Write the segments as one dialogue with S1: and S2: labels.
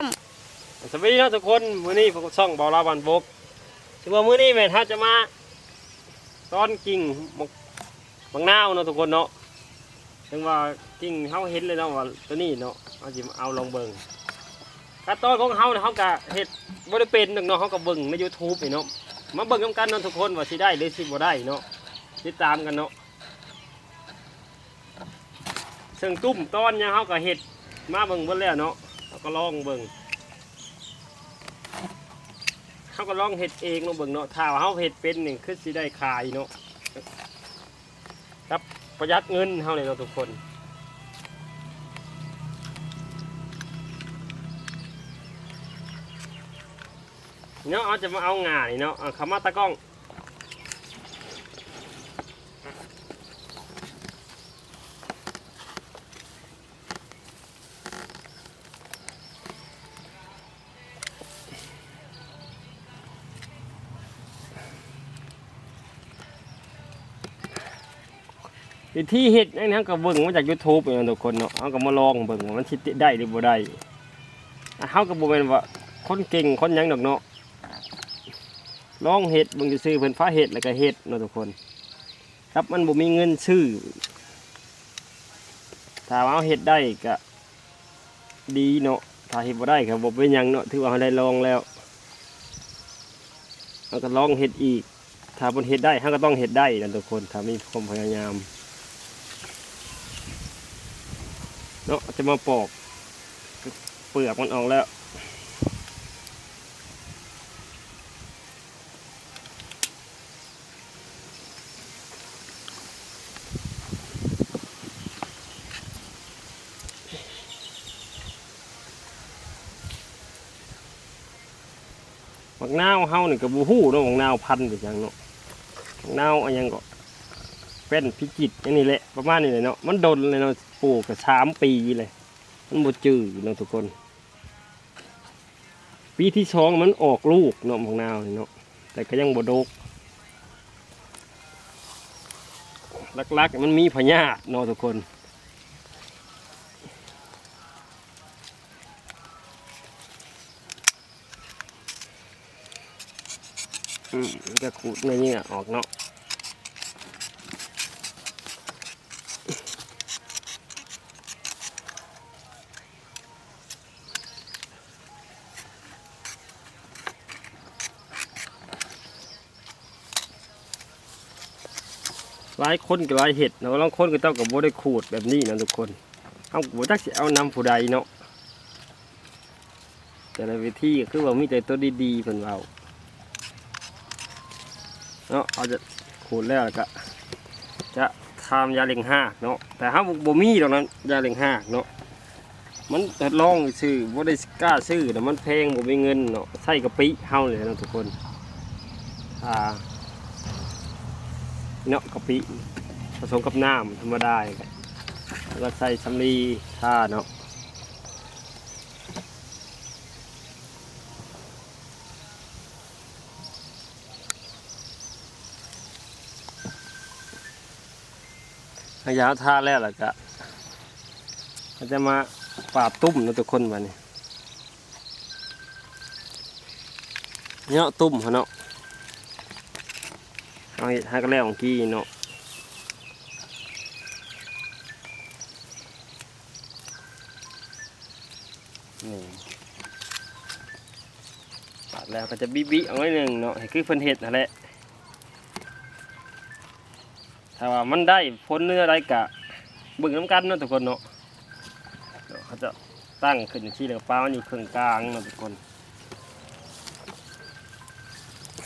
S1: สวัสดีนะทุกคนมื้อนี้ผมก็ช่องเบาลาวันบกถือว่ามื้อนี้แม่ถ้าจะมาตอนกิ่งบางนาวเนาะทุกคนเนาะถึงว่ากิ่งเฮาเห็นเลยเนาะว่าตัวนี้เนาะเอาสิมเอาลองเบิ่งขั้นตอนของเฮาเนี่ยเฮาก็เฮ็ดบ่ได้เป็นดอกเนาะเฮาก็เบิ่งใน YouTube นี่เนาะมาเบิ่งนํกันเนาะทุกคนว่าสิได้หรือสิบ่ได้เนาะติดตามกันเนาะซึ่งตุ้มตอนยังเฮาก็เฮ็ดมาเบิ่งเบิ่แล้วเนาะ เฮาก็ลองเบิ่งเขาก็ลองเห็ดเองเนาะเบิ่งเนาะถ้าเขาเห็ดเป็นหนี่งคือสิได้ขายเนาะครับประหยัดเงินเฮาเลยเนาะทุกคนเนาะเอาจะมาเอางานเนาะเอาเขามาตะก้อง วิธีเห็ดนี่เขาก็เบิ่งมาจาก YouTube เนาะทุกคนเนาะเขาก็มาลองเบิ่งว่ามันสิได้หรือบ่ได้เขาก็บ่แม่นว่าคนเก่งคนหยังดอกเนาะลองเห็ดเบิ่งซื่อเพิ่นฟ้าเห็ดแล้วก็เห็ดเนาะทุกคน ครับมันบ่มีเงินซื้อถ้าเอาเห็ดได้ก็ดีเนาะถ้าเห็ดบ่ได้ก็บ่เป็นหยังเนาะถือว่าเราได้ลองแล้วเราก็ลองเห็ดอีก ถ้าบนเห็ดได้เราก็ต้องเห็ดได้นะทุกคน ถ้ามีความพยายาม เนาะจะมาปอกเปลือกมันออกแล้วมักนาวเฮานี่ก็บ่ฮู้เนาะมักนาวพันธุ์เป็นหยังเนาะมักนาวอันยังก็เป็นพิจิตรอันนี้แหละประมาณนี้เลยเนาะมันดนเลยเนาะ ปลูกก็สามปีเลย มันบ่จืดเนาะทุกคน ปีที่สองมันออกลูกเนาะมักนาวเนาะแต่ก็ยังบ่ดกลักๆมันมีพยาธิเนาะทุกคนอืมมันก็ขูดเนื้อเยื่อออกเนาะ หลายคนก็หลายเห็ดเนาะบางคนก็ต้องกับโบได้ขูดแบบนี้นะทุกคนเอาโบจักสิเอานำผู้ใดเนาะแต่ละวิธีก็คือว่ามีแต่ตัวดีๆเพิ่นเอาเนาะเอาจะขูดแล้วก็จะทำยาเล็งห้าเนาะแต่ถ้าบ่มีตรงนั้นยาเล็งห้าเนาะมันทดลองซื้อบ่ได้กล้าซื้อแต่มันแพงบ่มีเงินเนาะใส่กะปิเฮาเลยนะทุกคนอ่า เนาะกะปิผสมกับน้ำธรรมดาแล้วใส่สำลีท่าเนาะพยาท่าแล้วล่ะก็มันจะมาปราบตุ้มนะทุกคนวันนี้เนาะตุ้มเนาะ เอาเห็ดหากระแล้วของกี้เนาะนี่ปาดแล้วก็จะบิบิเอาไว้หนึ่งเนาะให้คือเพิ่นเห็ดนั่นแหละถ้าว่ามันได้พ้นเนื้อได้กะเบิ่งน้ำกันเนาะทุกคนเนาะเดี๋ยวเขาจะตั้งขึ้นที่เดียวปลามันอยู่ครึ่งกลางเนาะทุกคน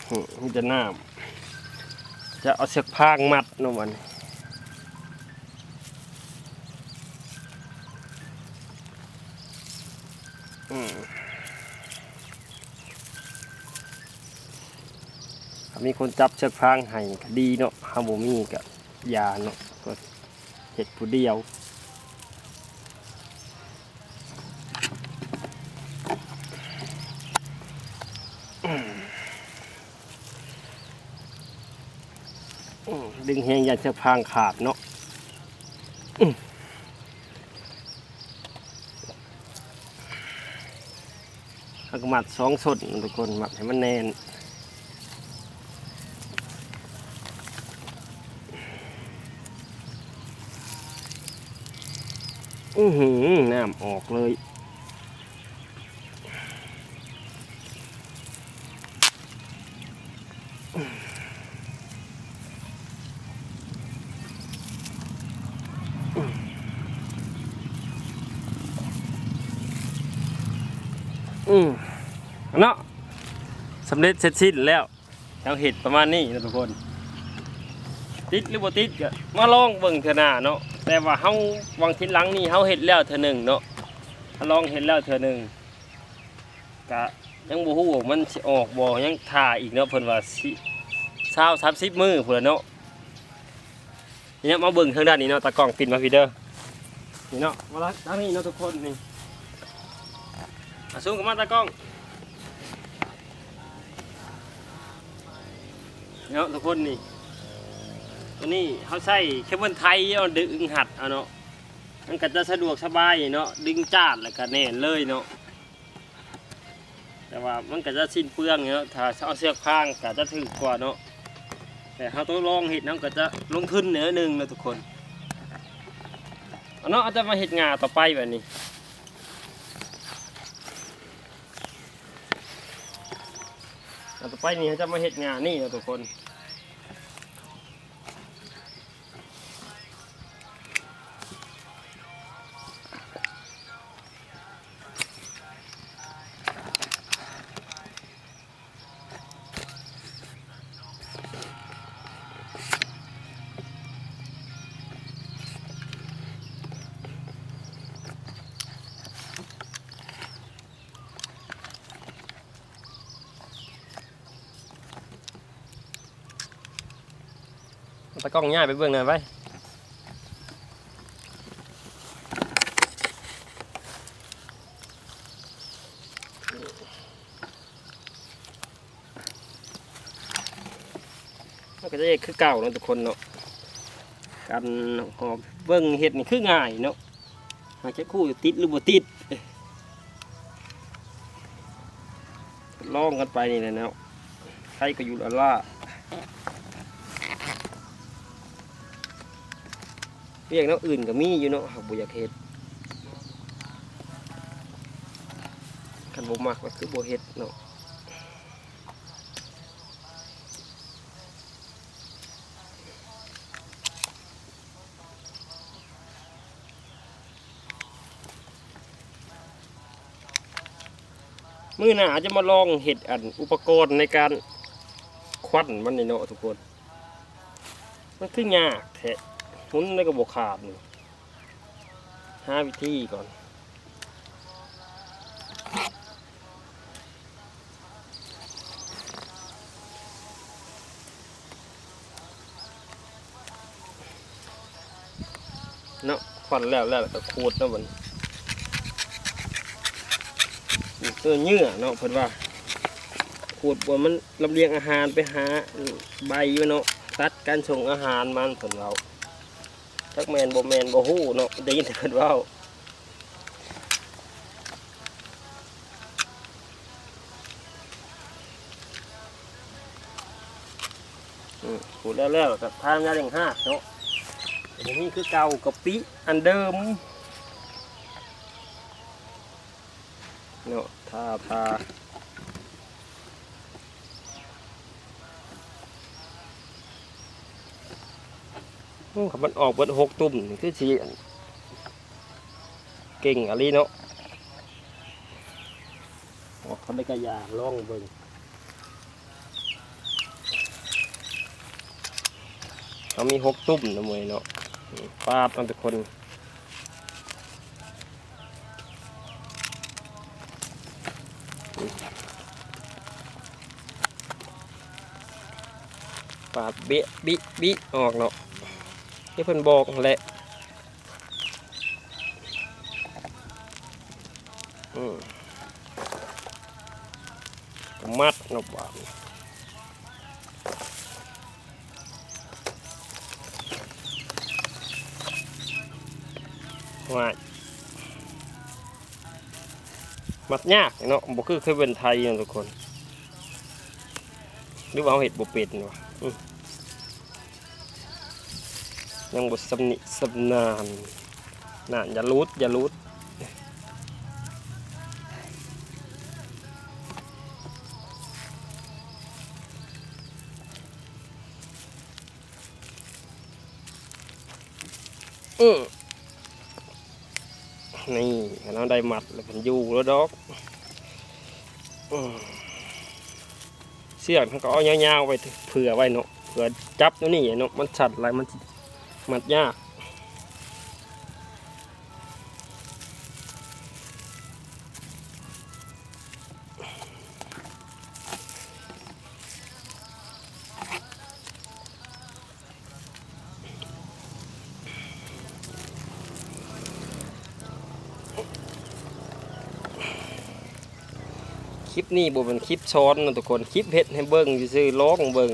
S1: อืมมันจะน้ำ จะเอาเสือกพางมัดเนาะมันมีคนจับเชือกพางให้ก็ดีเนาะฮาบ่มีก็ยาเนาะก็เห็ดผู้เดียวอืม ดึงแหงอยาจะพางขาดเนาะอืมเอากมัดสองสดทุกคนหมัดให้มันแน่นอือหือน้ำออกเลย อืมเนาะสำเร็จเสร็จสิ้นแล้วเราเห็ดประมาณนี้นะทุกคน ติดหรือบ่ติดก็มาลองเบิ่งเถอะนาเนาะแต่ว่าเฮาวางทิศหลังนี่เฮาเห็ดแล้วเถอะหนึ่งเนาะถ้าลองเห็ดแล้วเถอะหนึ่งก็ยังบ่ฮู้มันสิออกบ่ยังท่าอีกเนาะเพิ่นว่าสิ20 30มื้อพุ่นล่ะเนาะทีนี้มาเบิ่งทางด้านนี้เนาะตากล้องปิดมาพี่เด้อนี่เนาะมาละทางนี้เนาะทุกคนนี่ อาสูงกับมาตากล้องเนาะทุกคนนี่ตัวนี้เขาใส่เคเบิลไทยเอาดึงหัดเอาเนาะมันก็จะสะดวกสบายเนาะดึงจาดแล้วก็แน่นเลยเนาะแต่ว่ามันก็จะสิ้นเปลืองเนาะถ้าเอาเสือกพางก็จะถือกว่าเนาะแต่เขาต้องลองเห็ดน้ำก็จะลงทุนเนื้อหนึ่งนะทุกคนเอาเนาะอาจะมาเห็ดงาต่อไปแบบนี้ ต่อไปนี่เขาจะมาเห็ดงานนี่นะทุกคน ตะกล้องง่ายไปเบื้องหน่อยไปมันก็จะคือเก่าเนาะทุกคนเนาะการหอบเบื้องเห็ดนี่คือง่ายเนาะหาจะคู่ติดหรือบ่ติดลองกันไปนี่แหละเนาะใครก็อยู่ละล่า เรียกน้องอื่นก็มีอยู่เนาะหากบุอยากเฮ็ดคันบ่มักก็คือบ่เฮ็ดเนาะมือหน้าจะมาลองเฮ็ดอันอุปกรณ์ในการควันมันในเนาะทุกคน มันคือยากแท้ หมุนในกระบอกขาดนี่หาวิธีก่อนเนาะควันแล้วแล้วก็ขูดนะมันเสื้อเนื้อเนาะเพิ่นว่าขูดบนมันลำเลียงอาหารไปหาใบอยู่เนาะตัดการส่งอาหารมันเพิ่นเรา ทักแมนบ่แมนบ่ฮู้เนาะได้ยินแต่เพิ่นเว้าอืมพูดแล้วแล้วก็ทางยาเร่งห้าเนาะแต่บ่มีคือเก่ากะปิอันเดิมเนาะทาทา ขับมันออกเบิดหกตุ่มนี่คือสิเก่งอะไรเนาะออกเขาได้กระยาล่องเบิ่งเขามีหกตุ่มนะมวยเนาะนี่ปาดมันทุกคนปาดเบะบิบิออกเนาะ ที่เพิ่นบอกแหละอืมมัดเนาะบาว่ามัดยากเนาะบ่คือเคยเป็นไทยเนาะทุกคน หรือว่าเอาเห็ดบ่เป็นวะอืม ยังบ่สำนิสำนานน่ะอย่ารูดอย่ารูดอือนี่เราได้หมัดแล้วมันอยู่แล้วดอกเสียกมันก็เอายาวๆไว้เผื่อไว้เนาะเผื่อจับตัวนี้เนาะมันชัดอะไรมัน มัดยากคลิปนี้บ่เป็นคลิปช้อนนะทุกคนคลิปเห็ดให้เบิ่งซื่อๆร้องเบิ่ง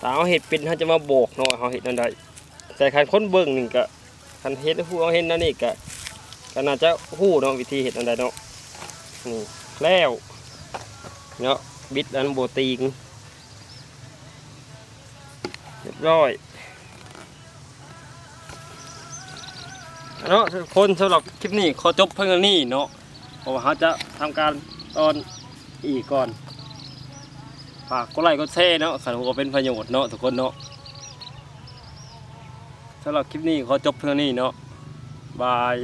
S1: ถ้าเอาเห็ดเป็นเขาจะมาบอกเนาะเขาเห็ดนั่นได้ แต่คันคนเบิ่งนี่ก็คันเห็ดผู้เอาเห็ดนั่นนี่ก็ก็น่าจะฮู้เนาะวิธีเห็ดนั่นได้เนาะนี่แล้วเนาะบิดอันโบตีงเรียบร้อยเนาะคนสำหรับคลิปนี้ขอจบเพียงเท่านี้เนาะเพราะว่าเขาจะทำการตอนอีกก่อนฝากกดไลค์กดแชร์เนาะขันหัวเป็นประโยชน์เนาะทุกคนเนาะ สำหรับคลิปนี้ขอจบเพียงนี้เนาะบาย